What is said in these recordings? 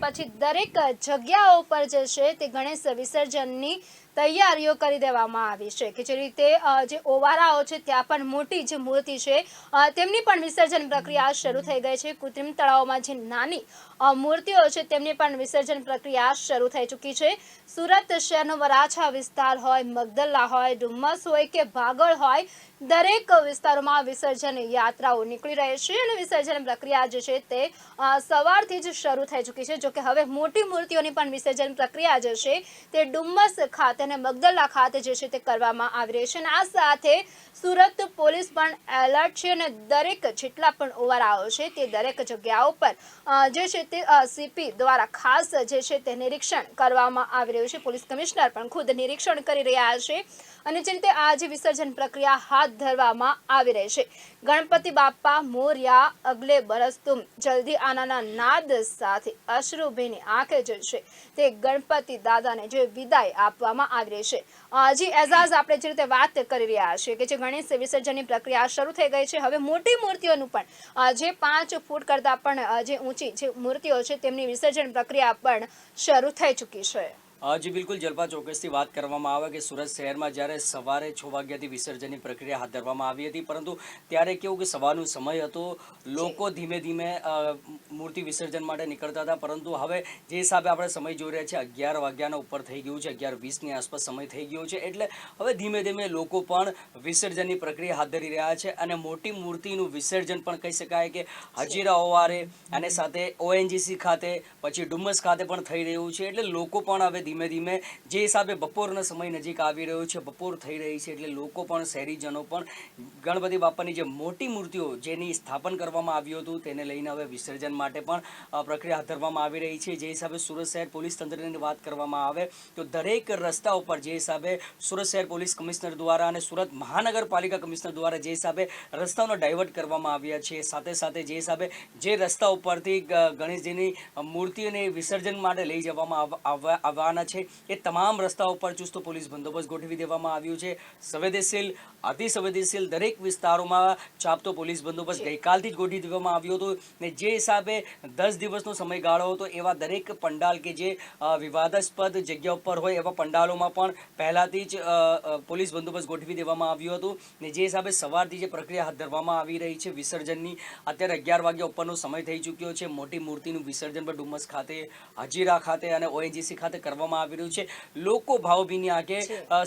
પછી દરેક જગ્યાઓ પર જે છે તે ગણેશ વિસર્જનની તૈયારીઓ કરી દેવામાં આવી છે કે જે રીતે જે ઓવારાઓ છે ત્યાં પણ મોટી જે મૂર્તિ છે તેમની પણ વિસર્જન પ્રક્રિયા શરૂ થઈ ગઈ છે. કૃત્રિમ તળાવમાં જે નાની મૂર્તિઓ છે તેમની પણ વિસર્જન પ્રક્રિયા શરૂ થઈ ચૂકી છે. સુરત શહેરનો વરાછા વિસ્તાર હોય, મગદલ્લા હોય, ડુમ્મસ હોય કે ભાગળ હોય, દરેક વિસ્તારોમાં વિસર્જન યાત્રાઓ નીકળી રહી છે અને વિસર્જન પ્રક્રિયા જે છે તે સવારથી જ શરૂ થઈ ચૂકી છે. જોકે હવે મોટી મૂર્તિઓની પણ વિસર્જન પ્રક્રિયા જે છે તે ડુમ્મસ ખાતે અને મગદલા ખાતે જે છે તે કરવામાં આવી રહી છે અને આ સાથે સુરત પોલીસ પણ એલર્ટ છે અને દરેક જેટલા પણ ઓવરાઓ છે તે દરેક જગ્યાઓ પર જે છે તે સીપી દ્વારા ખાસ જે છે તે નિરીક્ષણ કરવામાં આવી રહ્યું છે. પોલીસ કમિશનર પણ ખુદ નિરીક્ષણ કરી રહ્યા છે. અને જે રીતે આ જે વિસર્જન પ્રક્રિયા હાથ ધરવામાં આવી રહી છે. ગણપતિ બાપ્પા મોર્યા અગલે બરસ તુમ જલ્દી આનાના નાદ સાથે અશ્રુભીની આંખે જે છે તે ગણપતિ દાદાને જે વિદાય આપવામાં આવી રહી છે. હજી એઝાઝ આપણે જે રીતે વાત કરી રહ્યા છીએ કે જે ગણેશ વિસર્જનની પ્રક્રિયા શરૂ થઈ ગઈ છે. હવે મોટી મૂર્તિઓનું પણ જે પાંચ ફૂટ કરતાં પણ જે ઊંચી જે મૂર્તિઓ છે તેમની વિસર્જન પ્રક્રિયા પણ શરૂ થઈ ચૂકી છે. જી બિલકુલ. જલપા ચોક્કસથી વાત કરવામાં આવે કે સુરત શહેરમાં જ્યારે સવારે છ વાગ્યાથી વિસર્જનની પ્રક્રિયા હાથ ધરવામાં આવી હતી પરંતુ ત્યારે કેવું કે સવારનો સમય હતો લોકો ધીમે ધીમે મૂર્તિ વિસર્જન માટે નીકળતા હતા પરંતુ હવે જે હિસાબે આપણે સમય જોઈ રહ્યા છીએ અગિયાર વાગ્યાના ઉપર થઈ ગયું છે અગિયાર વીસની આસપાસ સમય થઈ ગયો છે એટલે હવે ધીમે ધીમે લોકો પણ વિસર્જનની પ્રક્રિયા હાથ ધરી રહ્યા છે અને મોટી મૂર્તિનું વિસર્જન પણ કહી શકાય કે હજીરા ઓવારે અને સાથે ઓએનજીસી ખાતે પછી ડુમ્મસ ખાતે પણ થઈ રહ્યું છે એટલે લોકો પણ હવે ધીમે ધીમે જે હિસાબે બપોરનો સમય નજીક આવી રહ્યો છે, બપોર થઈ રહી છે એટલે લોકો પણ, શહેરીજનો પણ ગણપતિ બાપાની જે મોટી મૂર્તિઓ જેની સ્થાપન કરવામાં આવ્યું હતું તેને લઈને હવે વિસર્જન માટે પણ પ્રક્રિયા હાથ ધરવામાં આવી રહી છે. જે હિસાબે સુરત શહેર પોલીસ તંત્રની વાત કરવામાં આવે તો દરેક રસ્તા ઉપર જે હિસાબે સુરત શહેર પોલીસ કમિશનર દ્વારા અને સુરત મહાનગરપાલિકા કમિશનર દ્વારા જે હિસાબે રસ્તાઓનો ડાયવર્ટ કરવામાં આવ્યા છે. સાથે સાથે જે હિસાબે જે રસ્તા ઉપરથી ગણેશજીની મૂર્તિઓને વિસર્જન માટે લઈ જવામાં આવ- આવવા- છે એ તમામ રસ્તા ઉપર ચુસ્ત પોલીસ બંદોબસ્ત ગોઠવી દેવામાં આવ્યું છે. સંવેદનશીલ અતિ સંવેદનશીલ દરેક વિસ્તારોમાં ચાપતો પોલીસ બંદોબસ્ત ગઈકાલથી જ ગોઠવી દેવામાં આવ્યો હતો ને જે હિસાબે દસ દિવસનો સમયગાળો હતો એવા દરેક પંડાલ કે જે વિવાદાસ્પદ જગ્યા ઉપર હોય એવા પંડાલોમાં પણ પહેલાથી જ પોલીસ બંદોબસ્ત ગોઠવી દેવામાં આવ્યું હતું ને જે હિસાબે સવારથી જે પ્રક્રિયા હાથ ધરવામાં આવી રહી છે વિસર્જનની અત્યારે અગિયાર વાગ્યા ઉપરનો સમય થઈ ચૂક્યો છે. મોટી મૂર્તિનું વિસર્જન પણ ડુમ્મસ ખાતે હજીરા ખાતે અને ઓએનજીસી ખાતે કરવામાં આવી રહ્યું છે. લોકો ભાવભીની આગે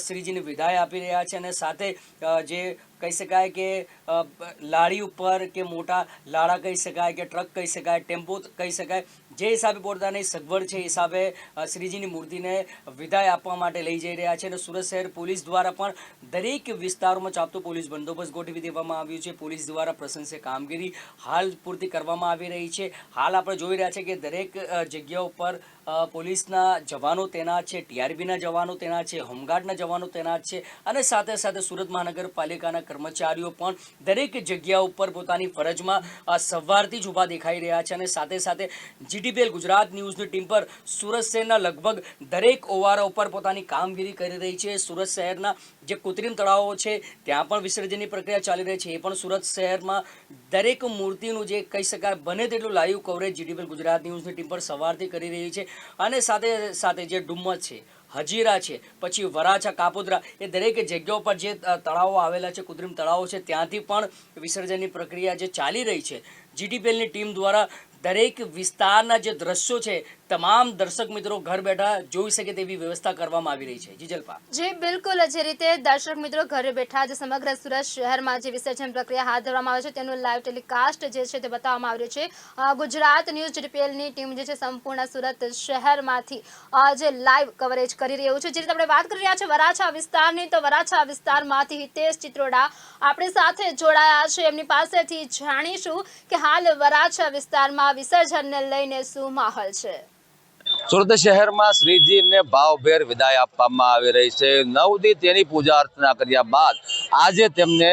શ્રીજીને વિદાય આપી રહ્યા છે અને સાથે જે કહી શકાય કે લાડી લારી ઉપર કે મોટા લાડા કહી શકાય કે ટ્રક કહી શકાય ટેમ્પો કહી શકાય જે હિસાબે પોતાની સગવડ છે એ હિસાબે શ્રીજીની મૂર્તિને વિદાય આપવા માટે લઈ જઈ રહ્યા છે અને સુરત શહેર પોલીસ દ્વારા પણ દરેક વિસ્તારોમાં ચાપતો પોલીસ બંદોબસ્ત ગોઠવી દેવામાં આવ્યું છે. પોલીસ દ્વારા પ્રશંસે કામગીરી હાલ પૂરતી કરવામાં આવી રહી છે. હાલ આપણે જોઈ રહ્યા છે કે દરેક જગ્યા ઉપર પોલીસના જવાનો તેના છે, ટીઆરબીના જવાનો તેના છે, હોમગાર્ડના જવાનો તેનાત છે અને સાથે સાથે સુરત મહાનગરપાલિકાના કર્મચારીઓ પણ દરેક જગ્યા ઉપર પોતાની ફરજમાં સવારથી જ ઊભા દેખાઈ રહ્યા છે અને સાથે સાથે જીટીપીએલ ગુજરાત ન્યૂઝની ટીમ પર સુરત શહેરના લગભગ દરેક ઓવારા ઉપર પોતાની કામગીરી કરી રહી છે. સુરત શહેરના જે કૃત્રિમ તળાવો છે, ત્યાં પણ વિસર્જનની પ્રક્રિયા ચાલી રહી છે. એ પણ સુરત શહેરમાં દરેક મૂર્તિનું જે કહી શકાય બને તેટલું લાઈવ કવરેજ જીટીપીએલ ગુજરાત ન્યૂઝની ટીમ પર સવારથી કરી રહી છે. અને સાથે સાથે જે ડુમ્મસ છે, હજીરા છે, પછી વરાછા, કાપોદ્રા, એ દરેક જગ્યાઓ પર જે તળાવો આવેલા છે, કૃત્રિમ તળાવો છે, ત્યાંથી પણ વિસર્જનની પ્રક્રિયા જે ચાલી રહી છે જીટીપીએલની ટીમ દ્વારા દરેક વિસ્તારના જે દ્રશ્યો છે તમામ દર્શક મિત્રો ઘર બેઠા જોઈ શકે તેવી વ્યવસ્થા કરવામાં આવી રહી છે. જીજલપા જી, બિલકુલ. જે રીતે દર્શક મિત્રો ઘરે બેઠા જે સમગ્ર સુરત શહેરમાં જે વિસર્જન પ્રક્રિયા હાથ ધરવામાં આવે છે, તેનું લાઈવ ટેલિકાસ્ટ જે છે તે બતાવવામાં આવ્યું છે. ગુજરાત ન્યૂઝ જીટીપીએલની ટીમ જે છે સંપૂર્ણ સુરત શહેરમાંથી જે લાઈવ કવરેજ કરી રહ્યું છે. જે રીતે આપણે વાત કરી રહ્યા છીએ વરાછા વિસ્તારની, તો વરાછા વિસ્તારમાંથી હિતેશ ચિત્રોડા આપણી સાથે જોડાયા છે. એમની પાસેથી જાણીશું કે હાલ વરાછા વિસ્તારમાં વિસર્જનને લઈને શું માહોલ છે. સુરત શહેરમાં શ્રીજીને ભાવભેર વિદાય આપવામાં આવી રહી છે. નવ દી તેની પૂજા અર્ચના કર્યા બાદ આજે તેમને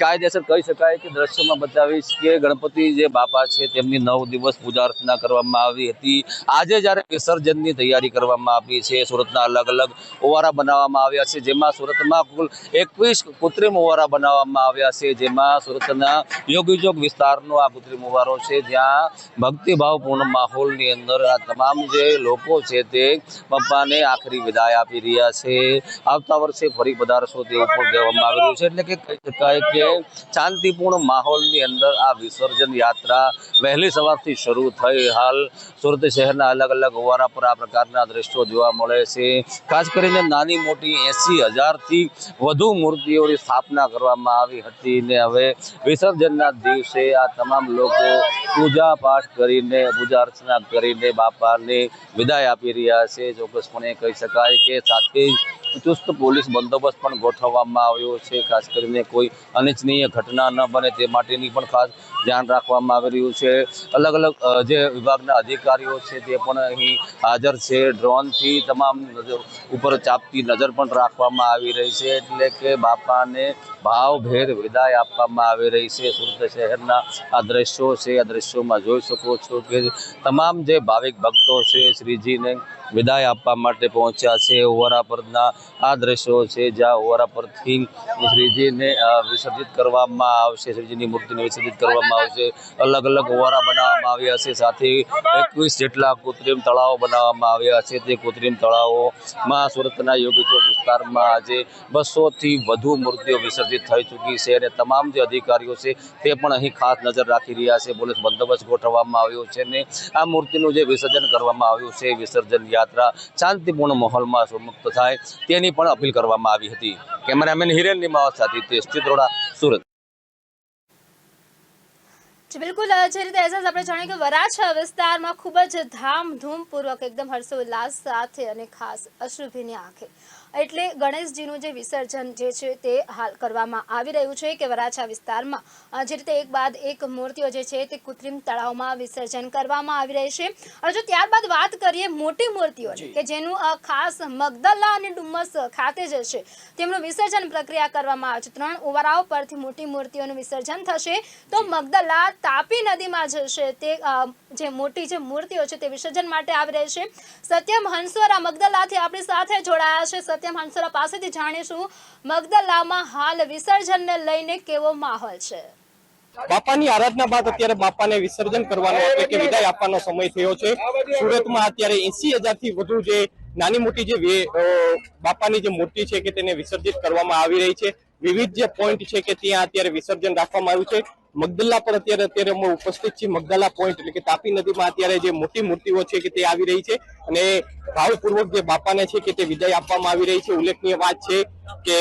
કાયદેસર કહી શકાય કે દ્રશ્યમાં બતાવીશ કે ગણપતિ જે બાપા છે તેમની નવ દિવસ પૂજા અર્ચના કરવામાં આવી હતી. આજે જ્યારે વિસર્જનની તૈયારી કરવામાં આવી છે, સુરતના અલગ અલગ ઓવારા બનાવવામાં આવ્યા છે, જેમાં સુરતમાં કુલ એકવીસ કૃત્રિમ ઓવારા બનાવવામાં આવ્યા છે, જેમાં સુરતના યોગીચોક વિસ્તારનો આ કૃત્રિમ ઓવારો છે. જ્યાં ભક્તિભાવપૂર્ણ માહોલની અંદર આ તમામ જે લોકો છે તે પપ્પાને આખરી વિદાય આપી રહ્યા છે. આવતા વર્ષે ફરી પધારશો તેવું પણ કહેવામાં આવી રહ્યું છે. એટલે કે કહી શકાય કે શાંતિપૂર્ણ માહોલની અંદર આ વિસર્જન યાત્રા વહેલી સવારથી શરૂ થઈ. હાલ સુરત શહેરના અલગ અલગ ઓવારા પર આ પ્રકારના દ્રશ્યો જોવા મળે છે. ખાસ કરીને નાની મોટી એસી હજારથી વધુ મૂર્તિઓની સ્થાપના કરવામાં આવી હતી ને હવે વિસર્જનના દિવસે આ તમામ લોકો પૂજા પાઠ કરીને, પૂજા અર્ચના કરીને બાપાને વિદાય આપી રહ્યા છે. ચોક્કસપણે કહી શકાય કે સાથે ચુસ્ત પોલીસ બંદોબસ્ત પણ ગોઠવવામાં આવ્યો છે. ખાસ કરીને કોઈ અનિચ્છનીય ઘટના ન બને તે માટેની પણ ખાસ ધ્યાન રાખવામાં આવી રહ્યું છે. અલગ અલગ જે વિભાગના અધિકારીઓ છે તે પણ અહીં હાજર છે. ડ્રોનથી તમામ ઉપર ચાપતી નજર પણ રાખવામાં આવી રહી છે. એટલે કે બાપાને ભાવભેર વિદાય આપવામાં આવી રહી છે. સુરત શહેરના આ દ્રશ્યો છે. આ દ્રશ્યોમાં જોઈ શકો છો કે તમામ જે ભાવિક ભક્તો છે, શ્રીજીને વિદાય આપવા માટે પહોંચ્યા છે. ઓવરા પરના આ દ્રશ્યો છે જ્યાં ઓવરા પરથી શ્રીજીને વિસર્જિત કરવામાં આવશે, શ્રીજીની મૂર્તિને વિસર્જિત કરવામાં આવશે. અલગ અલગ ઓવારા બનાવવામાં આવ્યા છે. સાથે એકવીસ જેટલા કૃત્રિમ તળાવો બનાવવામાં આવ્યા છે. તે કૃત્રિમ તળાવોમાં સુરતના યોગી વિસ્તારમાં આજે બસોથી વધુ મૂર્તિઓ વિસર્જિત થઈ ચૂકી છે અને તમામ જે અધિકારીઓ છે તે પણ અહીં ખાસ નજર રાખી રહ્યા છે. પોલીસ બંદોબસ્ત ગોઠવવામાં આવ્યો છે ને આ મૂર્તિનું જે વિસર્જન કરવામાં આવ્યું છે વિસર્જન યાત્રા શાંતિપૂર્ણ માહોલમાં મુક્ત થાય તેની પણ અપીલ કરવામાં આવી હતી. કેમેરામેન હિરેન નિમાવત સાથે તેજ ચિત્રોડા, સુરત. બિલકુલ જે રીતે એઝાઝ આપણે જાણીએ કે વરાછા વિસ્તારમાં ખૂબ જ ધામધૂમપૂર્વક એકદમ હર્ષોલ્લાસ સાથે અને ખાસ અશ્રુભીની આંખે. એટલે ગણેશજીનું જે વિસર્જન જે છે તે હાલ કરવામાં આવી રહ્યું છે કે વરાછા વિસ્તારમાં જે રીતે એક બાદ એક મૂર્તિઓ જે છે તે કૃત્રિમ તળાવમાં વિસર્જન કરવામાં આવી રહી છે. અને જો ત્યારબાદ વાત કરીએ મોટી મૂર્તિઓ કે જેનું ખાસ મગદલ્લા અને ડુમ્મસ ખાતે જે છે તેમનું વિસર્જન પ્રક્રિયા કરવામાં આવે છે. ત્રણ ઓવરાઓ પરથી મોટી મૂર્તિઓનું વિસર્જન થશે. તો મગદલ્લા તાપી નદીમાં જશે તે જે મોટી જે મૂર્તિઓ છે તે વિસર્જન માટે આવી રહી છે. સત્યમ હંસોરા મગદલ્લાથી આપણી સાથે જોડાયા છે. સત્યમ હંસોરા પાસેથી જાણીશું મગદલામાં હાલ વિસર્જનને લઈને કેવો માહોલ છે? બાપાની આરાધના બાદ અત્યારે બાપાને વિસર્જન કરવાનો એટલે કે વિદાય આપવાનો સમય થયો છે. સુરતમાં અત્યારે એસી થી વધુ જે નાની મોટી જે બાપાની જે મૂર્તિ છે કે તેને વિસર્જિત કરવામાં આવી રહી છે. વિવિધ જે પોઈન્ટ છે કે ત્યાં અત્યારે વિસર્જન રાખવામાં આવ્યું છે. મગદલ્લા પર અત્યારે અત્યારે અમે ઉપસ્થિત છીએ. મગદલ્લા પોઈન્ટ એટલે કે તાપી નદીમાં અત્યારે જે મોટી મૂર્તિઓ છે કે તે આવી રહી છે અને ભાવપૂર્વક જે બાપાને છે કે તે વિદાય આપવામાં આવી રહી છે. ઉલ્લેખનીય વાત છે કે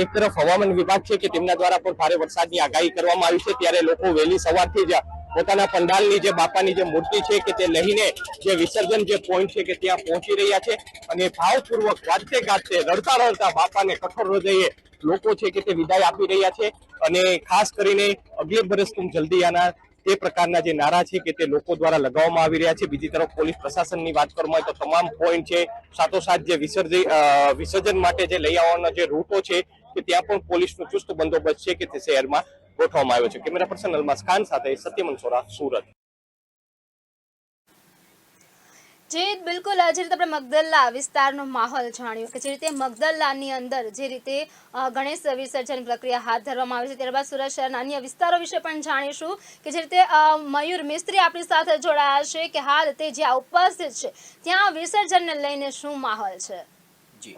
એક તરફ હવામાન વિભાગ છે કે તેમના દ્વારા પણ ભારે વરસાદની આગાહી કરવામાં આવી છે. ત્યારે લોકો વહેલી સવારથી જ પોતાના પંડાલની જે બાપાની જે મૂર્તિ છે કે તે લઈને જે વિસર્જન જે પોઈન્ટ છે કે ત્યાં પહોંચી રહ્યા છે અને ભાવપૂર્વક ગાતે ગાજતે રડતા રડતા બાપાને કઠોર હૃદયે લોકો છે કે તે વિદાય આપી રહ્યા છે અને ખાસ કરીને અગલે બરસ તું જલ્દી આના તે પ્રકારના જે નારા છે કે તે લોકો દ્વારા લગાવવામાં આવી રહ્યા છે. બીજી તરફ પોલીસ પ્રશાસનની વાત કરવામાં આવે તો તમામ પોઈન્ટ છે, સાથોસાથ જે વિસર્જન વિસર્જન માટે જે લઈ આવવાના જે રૂટો છે કે ત્યાં પણ પોલીસનો ચુસ્ત બંદોબસ્ત છે કે તે શહેરમાં ગોઠવવામાં આવ્યો છે. કેમેરા પર્સન અલમાસ ખાન સાથે સત્યમન સોરા સુરત. જે બિલકુલ જે રીતે આપણે મગદલ્લા વિસ્તારનો માહોલ જાણ્યો કે જે રીતે મગદલ્લાની અંદર જે રીતે ગણેશ વિસર્જન પ્રક્રિયા હાથ ધરવામાં આવે છે ત્યારબાદ સુરત શહેરના અન્ય વિસ્તારો વિશે પણ જાણીશું કે જે રીતે મયુર મિસ્ત્રી આપણી સાથે જોડાયા છે કે હાલ તે જ્યાં ઉપસ્થિત છે ત્યાં વિસર્જનને લઈને શું માહોલ છે? જી.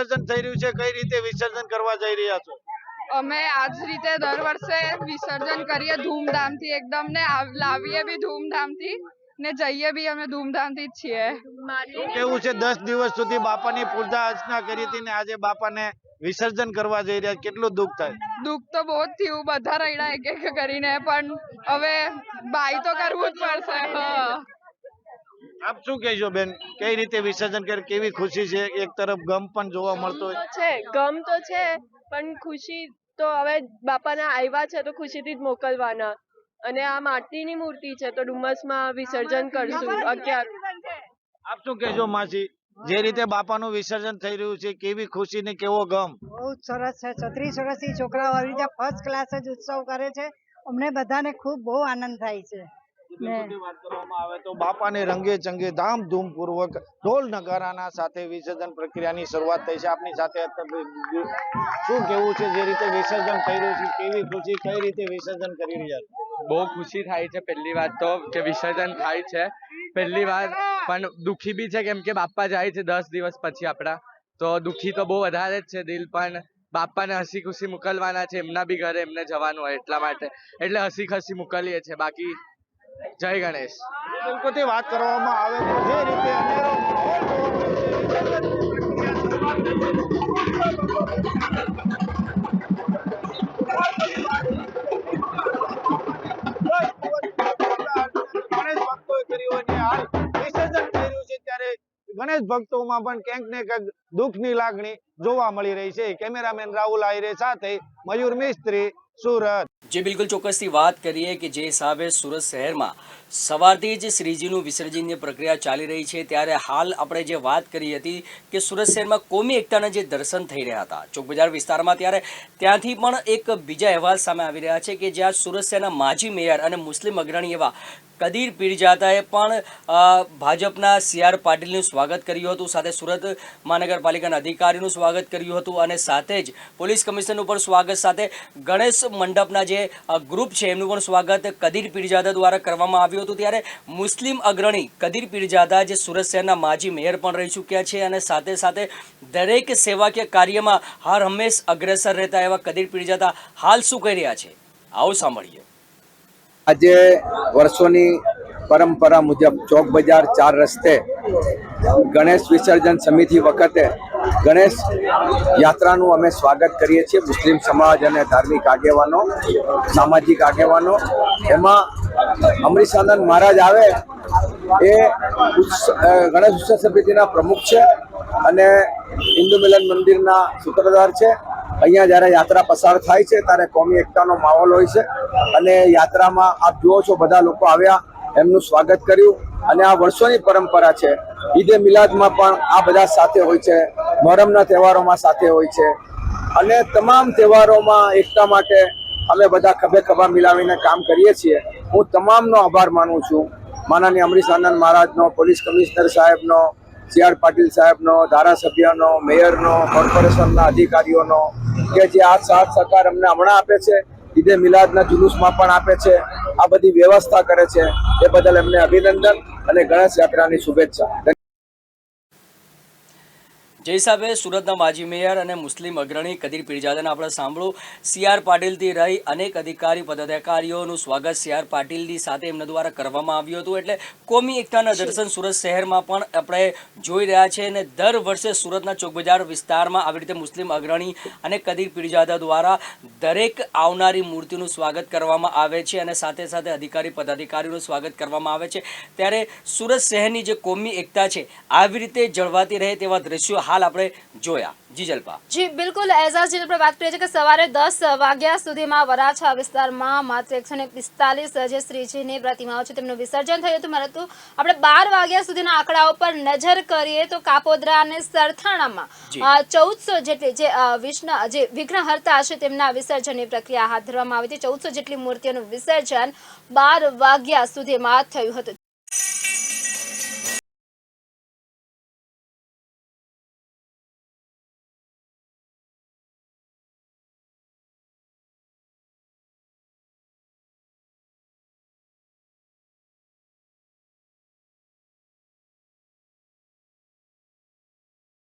વિસર્જન થઈ રહ્યું છે કઈ રીતે વિસર્જન કરવા જઈ રહ્યા છો? અમે આજ રીતે દર વર્ષે વિસર્જન કરીએ ધૂમધામથી એકદમ ને લાવીએ બી ધૂમધામથી ને જઈએ બી અમે ધૂમધામથી જ છીએ. કેવું છે દસ દિવસ સુધી બાપાની પૂજા અર્ચના કરી હતી ને આજે બાપાને વિસર્જન કરવા જઈ રહ્યા કેટલું દુઃખ થાય? દુઃખ તો બહુ જ થયું બધા રડ્યા એક એક કરીને પણ હવે બાય તો કરવું જ પડશે હા. આપ શું કહેશો બેન? કઈ રીતે વિસર્જન કરે કેવી ખુશી છે? એક તરફ ગમ પણ જોવા મળતો છે ગમ તો છે પણ ખુશી તો હવે બાપાના આવ્યા છે તો ખુશીથી જ મોકલવાના. અને આ માટીની મૂર્તિ છે તો ડુમસમાં વિસર્જન કરશું. અગિયાર આપ શું કહેશો માસી? જે રીતે બાપાનું વિસર્જન થઈ રહ્યું છે કેવી ખુશી ને કેવો ગમ? બહુ સરસ છે. છત્રીસ વર્ષથી છોકરાઓ આવી રીતે ફર્સ્ટ ક્લાસ જ ઉત્સવ કરે છે. અમને બધાને ખૂબ બહુ આનંદ થાય છે. વાત કરવામાં આવે તો બાપાને રંગે ચંગે ધામધૂમ પૂર્વક ઢોલ નગારાના સાથે વિસર્જન પ્રક્રિયાની શરૂઆત થઈ છે. આપની સાથે શું કેવું છે? જે રીતે વિસર્જન થઈ રહ્યું છે કેવી ખુશી કઈ રીતે વિસર્જન કરી રહ્યા છો? બહુ ખુશી થાય છે પહેલી વાત તો કે વિસર્જન થાય છે. પહેલી વાર પણ દુખી બી છે કેમ કે બાપા જાય છે દસ દિવસ પછી આપણા. તો દુખી તો બહુ વધારે જ છે દિલ પણ બાપાને હસી ખુશી મોકલવાના છે. એમના બી ઘરે એમને જવાનું હોય એટલા માટે. એટલે હસી ખુશી મોકલીએ છીએ. બાકી જય ગણેશ. બિલકુલથી વાત કરવામાં આવે તો જે રીતે અનેરો ગણેશ ભક્તોમાં પણ ક્યાંક ને ક્યાંક દુઃખની લાગણી જોવા મળી રહી છે. કેમેરામેન રાહુલ આયરે સાથે મયુર મિસ્ત્રી, સુરત. જે બિલકુલ ચોક્કસથી વાત કરીએ કે જે હિસાબે સુરત શહેરમાં સવારથી જ શ્રીજીનું વિસર્જનની પ્રક્રિયા ચાલી રહી છે, ત્યારે હાલ આપણે જે વાત કરી હતી કે સુરત શહેરમાં કોમી એકતાના જે દર્શન થઈ રહ્યા હતા, ચોકબજાર વિસ્તારમાં, ત્યારે ત્યાંથી પણ એક બીજા અહેવાલ સામે આવી રહ્યા છે કે જ્યાં સુરત શહેરના માજી મેયર અને મુસ્લિમ અગ્રણી એવા કદીર પીરજાદાએ પણ ભાજપના સી આર પાટીલનું સ્વાગત કર્યું હતું, સાથે સુરત મહાનગરપાલિકાના અધિકારીનું સ્વાગત કર્યું હતું, અને સાથે જ પોલીસ કમિશનરનું પણ સ્વાગત, સાથે ગણેશ મંડપના જે ગ્રુપ છે, એમનું પણ સ્વાગત કદીર પીરજાદા દ્વારા કરવામાં આવ્યું હતું. ત્યારે મુસ્લિમ અગ્રણી કદીર પીરજાદા જે સુરત શહેરના માજી મેયર પણ રહી ચૂક્યા છે, અને સાથે સાથે દરેક સેવાકીય કાર્યમાં હર હંમેશ અગ્રેસર રહેતા એવા કદીર પીરજાદા હાલ શું કરી રહ્યા છે? આવો સાંભળીએ. આજે વર્ષોની પરંપરા મુજબ ચોક બજાર ચાર રસ્તે ગણેશ વિસર્જન સમિતિ વખતે ગણેશ યાત્રાનું અમે સ્વાગત કરીએ છીએ મુસ્લિમ સમાજ અને ધાર્મિક આગેવાનો, સામાજિક આગેવાનો. એમાં અમરીશાનંદ મહારાજ આવે એ ગણેશ ઉત્સવ સમિતિના પ્રમુખ છે અને હિન્દુ મિલન મંદિરના સૂત્રધાર છે. અહીંયા જ્યારે યાત્રા પસાર થાય છે ત્યારે કોમી એકતાનો માહોલ હોય છે અને યાત્રામાં આપ જુઓ છો બધા લોકો આવ્યા, એમનું સ્વાગત કર્યું અને આ વર્ષોની પરંપરા છે. ઈદે મિલાદમાં પણ આ બધા સાથે હોય છે, મોહરમના તહેવારોમાં સાથે હોય છે અને તમામ તહેવારોમાં એકતા માટે અમે બધા ખભે ખભા મિલાવીને કામ કરીએ છીએ. હું તમામનો આભાર માનું છું. માનનીય અમરીશ આનંદ મહારાજનો, પોલીસ કમિશનર સાહેબનો, સી આર પાટીલ સાહેબનો, ધારાસભ્યનો, મેયરનો, કોર્પોરેશનના અધિકારીઓનો, કે જે આ સાથ સહકાર અમને હમણાં આપે છે, ઈદે મિલાદના જુલુસમાં પણ આપે છે, આ બધી વ્યવસ્થા કરે છે, એ બદલ એમને અભિનંદન અને ગણેશ યાત્રાની શુભેચ્છા. જે હિસાબે સુરતના માજી મેયર અને મુસ્લિમ અગ્રણી કદીર પીરજાદાને આપણે સાંભળ્યું. સી આર પાટીલથી રહી અનેક અધિકારી પદાધિકારીઓનું સ્વાગત સી આર પાટીલની સાથે એમના દ્વારા કરવામાં આવ્યું હતું. એટલે કોમી એકતાના દર્શન સુરત શહેરમાં પણ આપણે જોઈ રહ્યા છે અને દર વર્ષે સુરતના ચોકબજાર વિસ્તારમાં આવી રીતે મુસ્લિમ અગ્રણી અને કદીર પીરજાદા દ્વારા દરેક આવનારી મૂર્તિનું સ્વાગત કરવામાં આવે છે અને સાથે સાથે અધિકારી પદાધિકારીઓનું સ્વાગત કરવામાં આવે છે. ત્યારે સુરત શહેરની જે કોમી એકતા છે આવી રીતે જળવાતી રહે તેવા દ્રશ્યો હાલ આપણે જોયા. જીજલપા જી બિલકુલ. એઝાઝ જેલ પર વાત કરીએ છીએ કે સવારે દસ વાગ્યા સુધીમાં વરાછા વિસ્તારમાં માત્ર એકસો ને પિસ્તાલીસ જે શ્રીજીની પ્રતિમાઓ છે તેમનું વિસર્જન થયું હતું. પરંતુ આપણે બાર વાગ્યા સુધીના આંકડાઓ પર નજર કરીએ તો કાપોદ્રા અને સરથાણામાં ચૌદસો જેટલી જે વિષ્ણ વિષ્ણુ જે વિઘ્નહર્તા છે તેમના વિસર્જનની પ્રક્રિયા હાથ ધરવામાં આવી હતી. ચૌદસો જેટલી મૂર્તિઓનું વિસર્જન બાર વાગ્યા સુધીમાં થયું હતું.